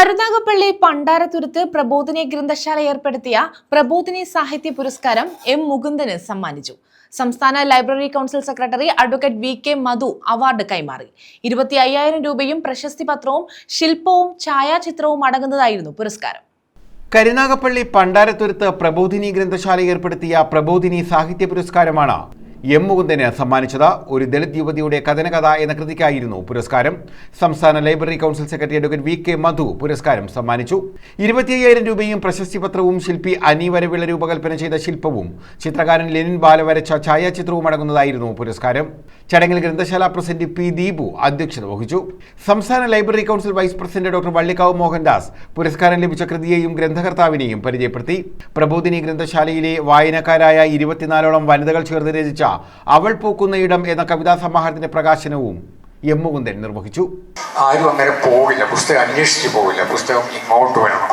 കരുനാഗപ്പള്ളി പണ്ടാരത്തുരുത്ത് പ്രബോധിനി ഗ്രന്ഥശാല ഏർപ്പെടുത്തിയ പ്രബോധിനി സാഹിത്യ പുരസ്കാരം എം മുകുന്ദന് സമ്മാനിച്ചു. സംസ്ഥാന library council secretary advocate V K Madhu award കൈമാറി. ഇരുപത്തി അയ്യായിരം രൂപയും പ്രശസ്തി പത്രവും ശില്പവും ഛായാചിത്രവും അടങ്ങുന്നതായിരുന്നു പുരസ്കാരം. കരുനാഗപ്പള്ളി പണ്ടാരത്തുരുത്ത് പ്രബോധിനി ഗ്രന്ഥശാല ഏർപ്പെടുത്തിയ പ്രബോധിനി സാഹിത്യ പുരസ്കാരമാണ് എം മുകുന്ദന് സമ്മാനിച്ചത് ഒരു ദളിത് യുവതിയുടെ കഥനകഥ എന്ന കൃതിക്കായിരുന്നു പുരസ്കാരം. സംസ്ഥാന library council secretary advocate V K Madhu പുരസ്കാരം സമ്മാനിച്ചു. ഇരുപത്തിയ്യായിരം രൂപയും പ്രശസ്തി പത്രവും ശില്പി അനി വരവിള രൂപകൽപ്പന ചെയ്ത ശില്പവും ചിത്രകാരൻ ലെനിൻ ബാല വരച്ച ഛായാചിത്രവും അടങ്ങുന്നതായിരുന്നു പുരസ്കാരം. ചടങ്ങിൽ ഗ്രന്ഥശാല പ്രസിഡന്റ് പി ദീപു അധ്യക്ഷത വഹിച്ചു. സംസ്ഥാന library council vice president doctor Vallikkavu Mohandas പുരസ്കാരം ലഭിച്ച കൃതിയെയും ഗ്രന്ഥകർത്താവിനെയും പരിചയപ്പെടുത്തി. പ്രബോധിനി ഗ്രന്ഥശാലയിലെ വായനക്കാരായ ഇരുപത്തിനാലോളം വനിതകൾ ചേർന്ന് രചിച്ച അവൾ പൂക്കുന്ന ഇടം എന്ന കവിതാ സമാഹാരത്തിന്റെ പ്രകാശനവും എം നിർവഹിച്ചു. ആരും അങ്ങനെ പോവില്ല. പുസ്തകം അന്വേഷിച്ച് പോവില്ല. പുസ്തകം ഇങ്ങോട്ട് വരണം.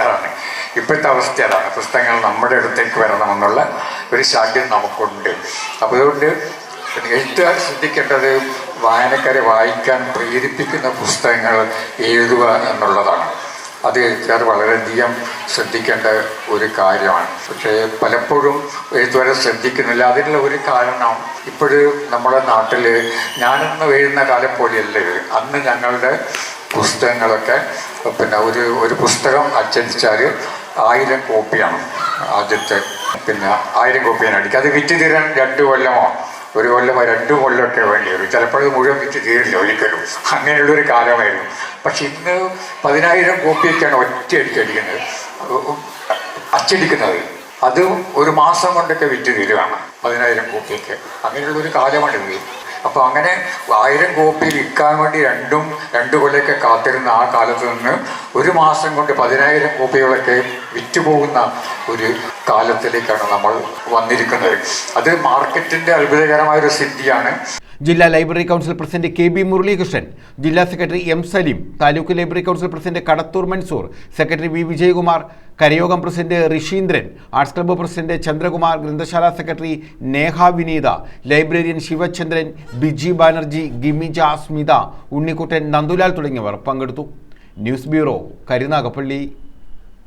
അതാണ് ഇപ്പോഴത്തെ അവസ്ഥ. അതാണ് പുസ്തകങ്ങൾ നമ്മുടെ അടുത്തേക്ക് വരണമെന്നുള്ള ഒരു ശാഠ്യം നമുക്കുണ്ട്. അപ്പോൾ അതുകൊണ്ട് എഴുത്തുകാർ ശ്രദ്ധിക്കേണ്ടത് വായനക്കാരെ വായിക്കാൻ പ്രേരിപ്പിക്കുന്ന പുസ്തകങ്ങൾ എഴുതുക എന്നുള്ളതാണ്. അത് എഴുത്തുകാർ വളരെയധികം ശ്രദ്ധിക്കേണ്ട ഒരു കാര്യമാണ്. പക്ഷേ പലപ്പോഴും എഴുത്തുകാരെ ശ്രദ്ധിക്കുന്നില്ല. അതിനുള്ള ഒരു കാരണം ഇപ്പോഴും നമ്മുടെ നാട്ടിൽ ഞാനന്ന് എഴുതുന്ന കാലം പോലെയല്ല? അന്ന് ഞങ്ങളുടെ പുസ്തകങ്ങളൊക്കെ പിന്നെ ഒരു ഒരു പുസ്തകം അച്ചടിച്ചാൽ ആയിരം കോപ്പിയാണ് ആദ്യത്തെ പിന്നെ ആയിരം കോപ്പിയാണ് അടിക്കുക. അത് വിറ്റ് തീരാൻ രണ്ട് കൊല്ലമോ ഒരു കൊല്ലമോ രണ്ടു കൊല്ലമൊക്കെ വേണ്ടി വരും. ചിലപ്പോഴത് മുഴുവൻ വിറ്റ് തീരില്ല ഒരിക്കലും. അങ്ങനെയുള്ളൊരു കാലമായിരുന്നു. പക്ഷെ ഇന്ന് പതിനായിരം കോപ്പിയൊക്കെയാണ് ഒറ്റയടിക്ക് അടിക്കുന്നത്. അച്ചടിക്കുന്നത്. അത് ഒരു മാസം കൊണ്ടൊക്കെ വിറ്റ് തീരുകയാണ് പതിനായിരം കോപ്പിയൊക്കെ. അങ്ങനെയുള്ളൊരു കാലമാണിത് അപ്പോൾ അങ്ങനെ ആയിരം കോപ്പി വിൽക്കാൻ വേണ്ടി രണ്ടും രണ്ട് കൊല്ലമൊക്കെ കാത്തിരുന്ന ആ കാലത്ത് നിന്ന് ഒരു മാസം കൊണ്ട് പതിനായിരം കോപ്പികളൊക്കെ വിറ്റുപോകുന്ന ഒരു കാലത്തിലേക്കാണ് നമ്മൾ വന്നിരിക്കുന്നത്. അത് മാർക്കറ്റിന്റെ മാർക്കറ്റിന്റെ അത്ഭുതകരമായൊരു സിദ്ധിയാണ്. ജില്ലാ library council president K B Muralikrishnan ജില്ലാ secretary M Saleem taluk library council president Kadathoor Mansoor secretary V Vijayakumar കരയോഗം president Rishindran arts club president Chandrakumar ഗ്രന്ഥശാല സെക്രട്ടറി നേഹ വിനീത ലൈബ്രറിയൻ ശിവചന്ദ്രൻ ബിജി ബാനർജി ഗിമിജ സ്മിത ഉണ്ണിക്കുട്ടൻ നന്ദുലാൽ തുടങ്ങിയവർ പങ്കെടുത്തു. News bureau Karunagappally.